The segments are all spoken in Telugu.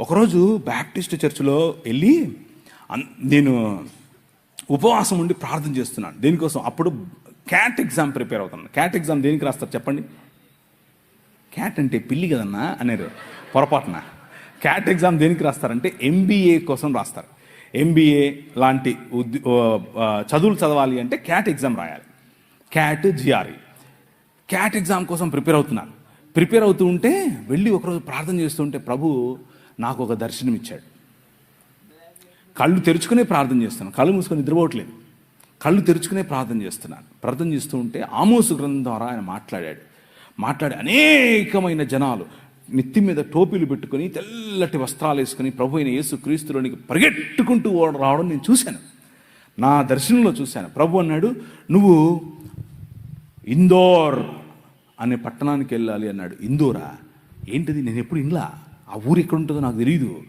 ఒకరోజు బ్యాప్టిస్ట్ చర్చిలో వెళ్ళి అన్- నేను ఉపవాసం ఉండి ప్రార్థన చేస్తున్నాను. దేనికోసం? అప్పుడు క్యాట్ ఎగ్జామ్ ప్రిపేర్ అవుతున్నాను. క్యాట్ ఎగ్జామ్ దేనికి రాస్తారు చెప్పండి? క్యాట్ అంటే పిల్లి కదన్నా అనేది పొరపాటున. క్యాట్ ఎగ్జామ్ దేనికి రాస్తారంటే ఎంబీఏ కోసం రాస్తారు. ఎంబీఏ లాంటి ఉద్య చదువులు చదవాలి అంటే క్యాట్ ఎగ్జామ్ రాయాలి. క్యాట్ జిఆర్ఈ క్యాట్ ఎగ్జామ్ కోసం ప్రిపేర్ అవుతున్నాను. ప్రిపేర్ అవుతూ ఉంటే వెళ్ళి ఒకరోజు ప్రార్థన చేస్తుంటే ప్రభు నాకు ఒక దర్శనం ఇచ్చాడు కళ్ళు తెరుచుకునే ప్రార్థన చేస్తున్నాను. కళ్ళు మూసుకొని నిద్రపోవట్లేదు. కళ్ళు తెరుచుకునే ప్రార్థన చేస్తున్నాను. ప్రార్థన చేస్తూ ఉంటే ఆమోసు గ్రంథం ద్వారా ఆయన మాట్లాడాడు. మాట్లాడి అనేకమైన జనాలు నెత్తి మీద టోపీలు పెట్టుకొని తెల్లటి వస్త్రాలు వేసుకొని ప్రభు అయిన యేసు క్రీస్తులోనికి పరిగెట్టుకుంటూ రావడం నేను చూశాను. నా దర్శనంలో చూశాను. ప్రభు అన్నాడు నువ్వు ఇందోర్ అనే పట్టణానికి వెళ్ళాలి అన్నాడు. ఇందోరా? ఏంటిది? నేను ఎప్పుడు ఇండ్లా? ఆ ఊరు ఎక్కడ ఉంటుందో నాకు తెలియదు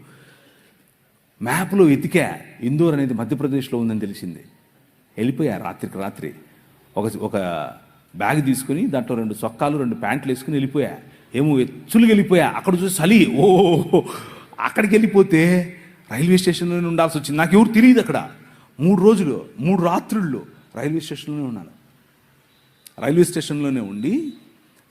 మ్యాప్లో ఎతికా ఇందోర్ అనేది మధ్యప్రదేశ్లో ఉందని తెలిసింది. వెళ్ళిపోయా రాత్రికి రాత్రి. ఒక ఒక బ్యాగ్ తీసుకుని దాంట్లో రెండు సొక్కాలు రెండు ప్యాంట్లు వేసుకుని వెళ్ళిపోయా. ఏమో ఎచ్చులు వెళ్ళిపోయా. అక్కడ చూసి చలి. ఓ అక్కడికి వెళ్ళిపోతే రైల్వే స్టేషన్లోనే ఉండాల్సి వచ్చింది. నాకు ఎవరు తెలియదు అక్కడ. మూడు రోజులు మూడు రాత్రుళ్ళు రైల్వే స్టేషన్లోనే ఉన్నాను. రైల్వే స్టేషన్లోనే ఉండి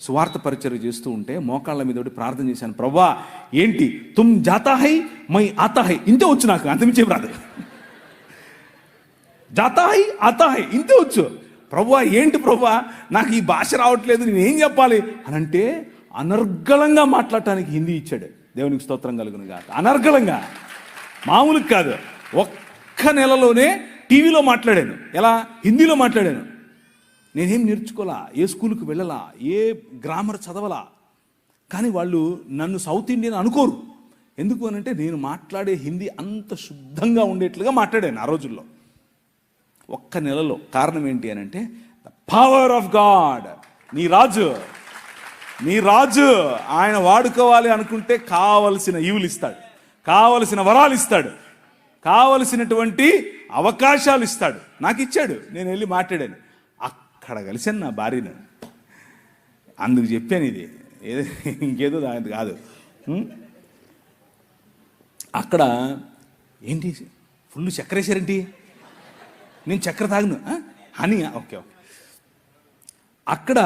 స్వార్థ పరిచయం చేస్తూ ఉంటే మోకాళ్ళ మీద ఒకటి ప్రార్థన చేశాను ప్రభా ఏంటి? తుమ్ జాతాహై మై ఆతాహై. ఇంతే వచ్చు నాకు అంతమించే రాదు. జాతాహై హై ఇంతే వచ్చు. ప్రభా ఏంటి ప్రభా నాకు ఈ భాష రావట్లేదు నేను ఏం చెప్పాలి? అని అంటే అనర్గళంగా మాట్లాడటానికి హిందీ ఇచ్చాడు. దేవునికి స్తోత్రం కలుగును కాదు అనర్గళంగా. మామూలుగా కాదు. ఒక్క నెలలోనే టీవీలో మాట్లాడాను. ఎలా? హిందీలో మాట్లాడాను. నేనేం నేర్చుకోలా? ఏ స్కూల్కి వెళ్ళలా? ఏ గ్రామర్ చదవలా? కానీ వాళ్ళు నన్ను సౌత్ ఇండియన్ అనుకోరు. ఎందుకు అని అంటే నేను మాట్లాడే హిందీ అంత శుద్ధంగా ఉండేట్లుగా మాట్లాడాను ఆ రోజుల్లో. ఒక్క నెలలో కారణం ఏంటి అని అంటే ద పవర్ ఆఫ్ గాడ్ నీ రాజు. నీ రాజు ఆయన వాడుకోవాలి అనుకుంటే కావలసిన ఈవులు ఇస్తాడు కావలసిన వరాలు ఇస్తాడు కావలసినటువంటి అవకాశాలు ఇస్తాడు నాకు ఇచ్చాడు నేను వెళ్ళి మాట్లాడాను. అక్కడ కలిసాను నా భార్యను. అందుకు చెప్పాను ఇది. ఏదో ఇంకేదో దాని కాదు. అక్కడ ఏంటి? ఫుల్ చక్కెర వేసారేంటి నేను చక్కెర తాగను. Honey okay okay. అక్కడ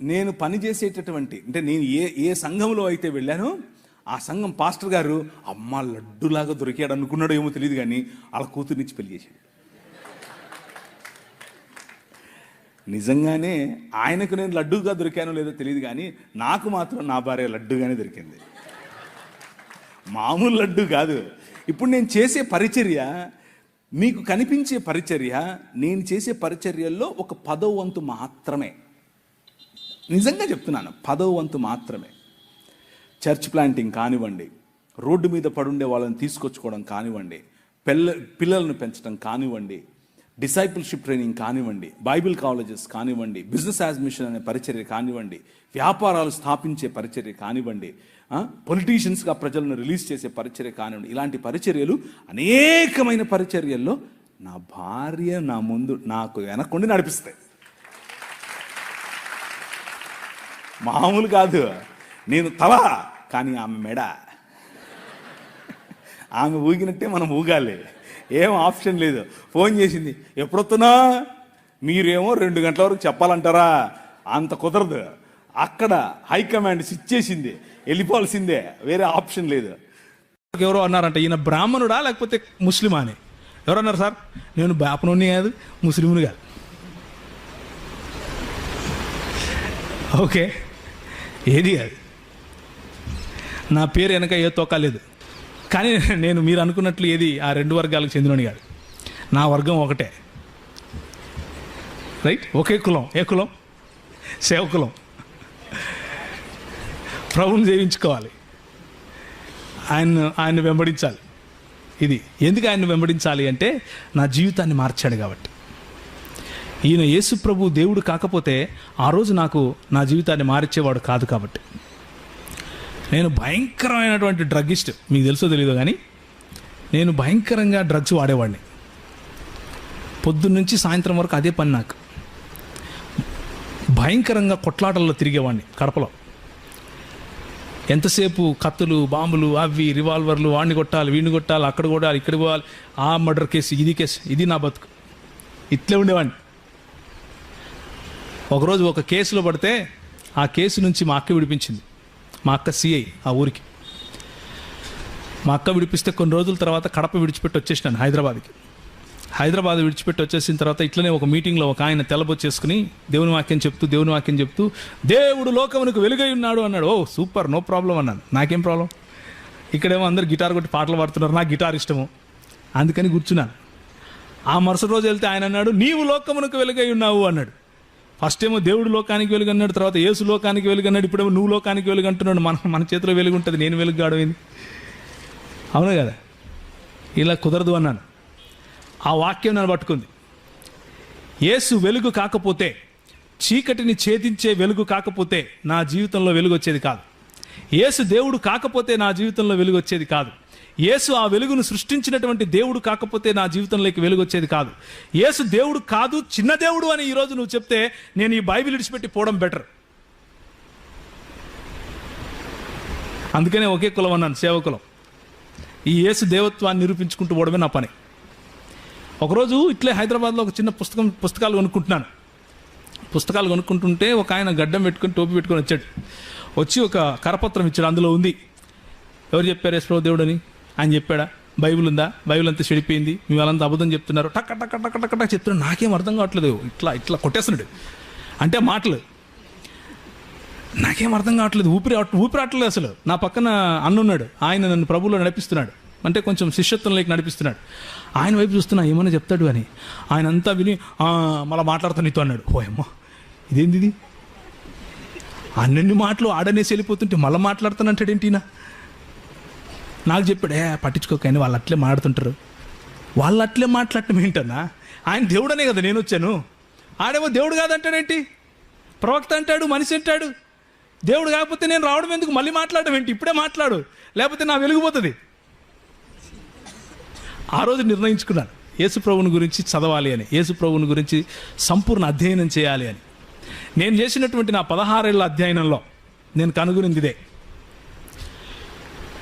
నేను పనిచేసేటటువంటి అంటే నేను ఏ ఏ సంఘంలో అయితే వెళ్ళానో ఆ సంఘం పాస్టర్ గారు అమ్మ లడ్డులాగా దొరికాడు అనుకున్నాడో ఏమో తెలియదు కానీ వాళ్ళ కూతుర్నిచ్చి పెళ్ళి చేశాడు. నిజంగానే ఆయనకు నేను లడ్డూగా దొరికానో లేదో తెలియదు కానీ నాకు మాత్రం నా భార్య లడ్డుగానే దొరికింది. మామూలు లడ్డు కాదు. ఇప్పుడు నేను చేసే పరిచర్య మీకు కనిపించే పరిచర్య నేను చేసే పరిచర్యల్లో ఒక పదో వంతు మాత్రమే. నిజంగా చెప్తున్నాను పదో వంతు మాత్రమే. చర్చ్ ప్లాంటింగ్ కానివ్వండి రోడ్డు మీద పడుండే వాళ్ళని తీసుకొచ్చుకోవడం కానివ్వండి పిల్ల పిల్లలను పెంచడం కానివ్వండి డిసైపుల్షిప్ ట్రైనింగ్ కానివ్వండి బైబిల్ కాలేజెస్ కానివ్వండి బిజినెస్ అడ్మిషన్ అనే పరిచర్య కానివ్వండి వ్యాపారాలు స్థాపించే పరిచర్య కానివ్వండి పొలిటీషియన్స్గా ప్రజలను రిలీజ్ చేసే పరిచర్య కానివ్వండి ఇలాంటి పరిచర్యలు అనేకమైన పరిచర్యల్లో నా భార్య నా ముందు నాకు వెనక్కుండి నడిపిస్తాయి. మామూలు కాదు. నేను తల కానీ ఆమె మెడ. ఆమె ఊగినట్టే మనం ఊగాలి. ఏం ఆప్షన్ లేదు. ఫోన్ చేసింది ఎప్పుడొస్తున్నా మీరేమో రెండు గంటల వరకు చెప్పాలంటారా? అంత కుదరదు. అక్కడ హైకమాండ్ ఇచ్చేసింది చేసింది వెళ్ళిపోవాల్సిందే వేరే ఆప్షన్ లేదు. ఎవరో అన్నారంట ఈయన బ్రాహ్మణుడా లేకపోతే ముస్లిమా అని? ఎవరు అన్నారు సార్ నేను బ్రాహ్మణుని కాదు ముస్లింని కాదు. ఓకే ఏది కాదు. నా పేరు వెనక ఏ తోక లేదు. కానీ నేను మీరు అనుకున్నట్లు ఏది ఆ రెండు వర్గాలకు చెందినని కాదు. నా వర్గం ఒకటే. రైట్? ఒకే కులం. ఏ కులం? సేవకులం. ప్రభుని సేవించుకోవాలి ఆయన ఆయన్ని వెంబడించాలి. ఇది. ఎందుకు ఆయన్ని వెంబడించాలి అంటే నా జీవితాన్ని మార్చాడు కాబట్టి. ఈయన యేసు ప్రభు దేవుడు కాకపోతే ఆ రోజు నాకు నా జీవితాన్ని మార్చేవాడు కాదు కాబట్టి. నేను భయంకరమైనటువంటి డ్రగ్గిస్ట్. మీకు తెలుసో తెలియదు కానీ నేను భయంకరంగా డ్రగ్స్ వాడేవాడిని. పొద్దున్న నుంచి సాయంత్రం వరకు అదే పని నాకు. భయంకరంగా కొట్లాటల్లో తిరిగేవాడిని కడపలో. ఎంతసేపు కత్తులు బాంబులు అవి రివాల్వర్లు వాడిని కొట్టాలి వీడిని కొట్టాలి అక్కడ కొట్టాలి ఇక్కడ పోవాలి ఆ మర్డర్ కేసు ఇది కేసు ఇది నా బతుకు. ఇట్లే ఉండేవాడిని. ఒకరోజు ఒక కేసులో పడితే ఆ కేసు నుంచి మా అక్క విడిపించింది. మా అక్క సిఐ ఆ ఊరికి. మా అక్క విడిపిస్తే కొన్ని రోజుల తర్వాత కడప విడిచిపెట్టి వచ్చేసినాను హైదరాబాద్కి. హైదరాబాద్ విడిచిపెట్టి వచ్చేసిన తర్వాత ఇట్లనే ఒక మీటింగ్లో ఒక ఆయన తెల్లబొచ్చేసుకుని దేవుని వాక్యం చెప్తూ దేవుని వాక్యం చెప్తూ దేవుడు లోకమునికి వెలుగై ఉన్నాడు అన్నాడు. ఓ సూపర్ నో ప్రాబ్లం అన్నాను. నాకేం ప్రాబ్లం ఇక్కడేమో అందరు గిటార్ కొట్టి పాటలు పాడుతున్నారు. నాకు గిటార్ ఇష్టము. అందుకని కూర్చున్నాను. ఆ మరుసటి రోజు వెళ్తే ఆయన అన్నాడు నీవు లోకమునకు వెలుగై ఉన్నావు అన్నాడు. ఫస్ట్ ఏమో దేవుడు లోకానికి వెలుగు అన్నాడు తర్వాత యేసు లోకానికి వెలుగు అన్నాడు ఇప్పుడేమో నువ్వు లోకానికి వెలుగు అంటున్నాడు మన మన చేతిలో వెలుగు ఉంటుంది నేను వెలుగు గాడమైంది అవును కదా? ఇలా కుదరదు అన్నాను. ఆ వాక్యం నన్ను పట్టుకుంది. యేసు వెలుగు కాకపోతే చీకటిని ఛేదించే వెలుగు కాకపోతే నా జీవితంలో వెలుగు వచ్చేది కాదు. యేసు దేవుడు కాకపోతే నా జీవితంలో వెలుగు వచ్చేది కాదు. యేసు ఆ వెలుగును సృష్టించినటువంటి దేవుడు కాకపోతే నా జీవితంలోకి వెలుగు వచ్చేది కాదు. యేసు దేవుడు కాదు చిన్న దేవుడు అని ఈరోజు నువ్వు చెప్తే నేను ఈ బైబిల్ విడిచిపెట్టి పోవడం బెటర్. అందుకనే ఒకే కులం అన్నాను సేవకులం ఈ యేసు దేవత్వాన్ని నిరూపించుకుంటూ పోవడమే నా పని. ఒకరోజు ఇట్లే హైదరాబాద్లో ఒక చిన్న పుస్తకం పుస్తకాలు కొనుక్కుంటున్నాను. పుస్తకాలు కొనుక్కుంటుంటే ఒక ఆయన గడ్డం పెట్టుకొని టోపీ పెట్టుకొని వచ్చాడు. వచ్చి ఒక కరపత్రం ఇచ్చాడు అందులో ఉంది. ఎవరు చెప్పారు యశ్వరావు దేవుడు అని ఆయన చెప్పాడా? బైబిల్ ఉందా? బైబిల్ అంతా చెడిపోయింది. మీ వాళ్ళంతా అబద్ధం చెప్తున్నారు. టక్క టక్క టక్క టక్క టక్ చెప్తున్నారు. నాకేం అర్థం కావట్లేదు. ఇట్లా ఇట్లా కొట్టేస్తున్నాడు. అంటే మాటలు. నాకేం అర్థం కావట్లేదు. ఊపిరి ఊపిరి ఆటలేదు అసలు. నా పక్కన అన్న ఉన్నాడు. ఆయన నన్ను ప్రభువులో నడిపిస్తున్నాడు. అంటే కొంచెం శిష్యత్వంలోకి నడిపిస్తున్నాడు. ఆయన వైపు చూస్తున్నా ఏమైనా చెప్తాడు అని. ఆయన అంతా విని మళ్ళీ మాట్లాడుతా నీతో అన్నాడు. ఓ అమ్మో! ఇదేంది ఇది? అన్నన్ని మాటలు ఆడనేసి వెళ్ళిపోతుంటే మళ్ళీ మాట్లాడుతానంటాడేంటి ఏంటినా నాకు చెప్పాడే పట్టించుకోకని వాళ్ళు అట్లే మాట్లాడుతుంటారు. వాళ్ళు అట్లే మాట్లాడటం ఏంటన్నా? ఆయన దేవుడనే కదా నేను వచ్చాను. ఆడేమో దేవుడు కాదంటాడేంటి ప్రవక్త అంటాడు మనిషి అంటాడు. దేవుడు కాకపోతే నేను రావడం ఎందుకు? మళ్ళీ మాట్లాడడం ఏంటి? ఇప్పుడే మాట్లాడు. లేకపోతే నా వెలిగిపోతుంది ఆ రోజు నిర్ణయించుకున్నాను. యేసుప్రభుని గురించి చదవాలి అని యేసుప్రభుని గురించి సంపూర్ణ అధ్యయనం చేయాలి అని. నేను చేసినటువంటి నా పదహారేళ్ళ అధ్యయనంలో నేను కనుగొనింది ఇదే.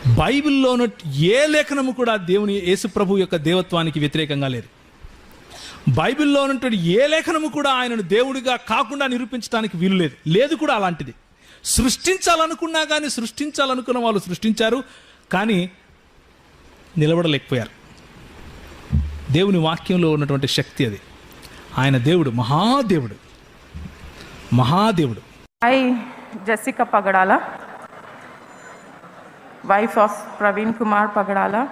బైబిల్లో ఉన్న ఏ లేఖనము కూడా దేవుని యేసు ప్రభు యొక్క దేవత్వానికి వ్యతిరేకంగా లేదు. బైబిల్లో ఉన్నటువంటి ఏ లేఖనము కూడా ఆయనను దేవుడిగా కాకుండా నిరూపించడానికి వీలు లేదు. లేదు కూడా అలాంటిది. సృష్టించాలనుకున్నా కానీ సృష్టించాలనుకున్న వాళ్ళు సృష్టించారు కానీ నిలబడలేకపోయారు. దేవుని వాక్యంలో ఉన్నటువంటి శక్తి అది. ఆయన దేవుడు మహాదేవుడు. మహాదేవుడు. I Jessica Pagadala. Wife of Praveen Kumar Pagadala.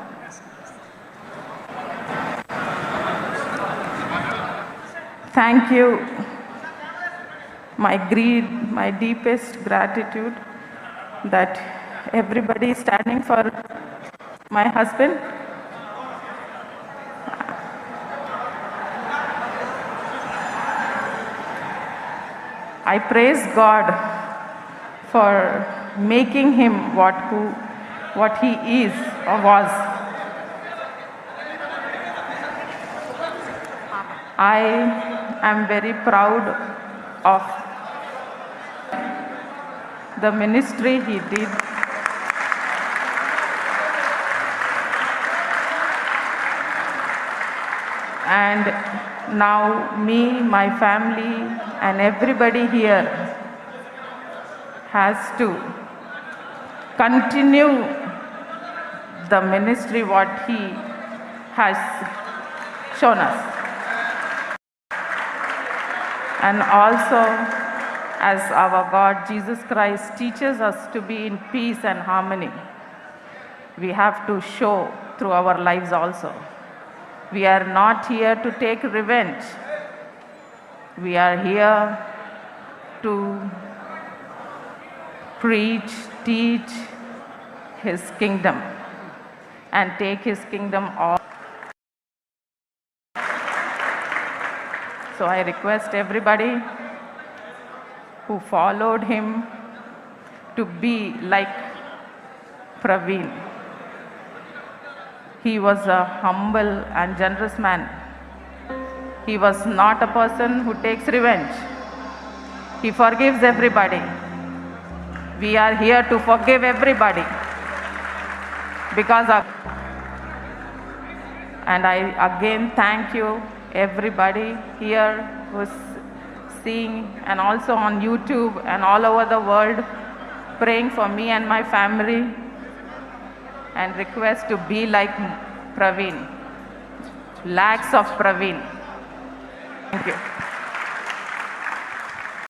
Thank you. My greed, my deepest gratitude that everybody is standing for my husband. I praise God for making him what who what he is or was. I am very proud of the ministry he did. And now, me, my family, and everybody here has to continue the ministry what he has shown us. And also, as our God Jesus Christ teaches us to be in peace and harmony, we have to show through our lives also. We are not here to take revenge. We are here to preach, teach His kingdom and take His kingdom all. So I request everybody who followed him to be like Praveen. He was a humble and generous man. He was not a person who takes revenge. He forgives everybody. We are here to forgive everybody because of. And I again thank you, everybody here who's seeing and also on YouTube and all over the world, praying for me and my family and request to be like Praveen. Lakhs of Praveen. Thank you.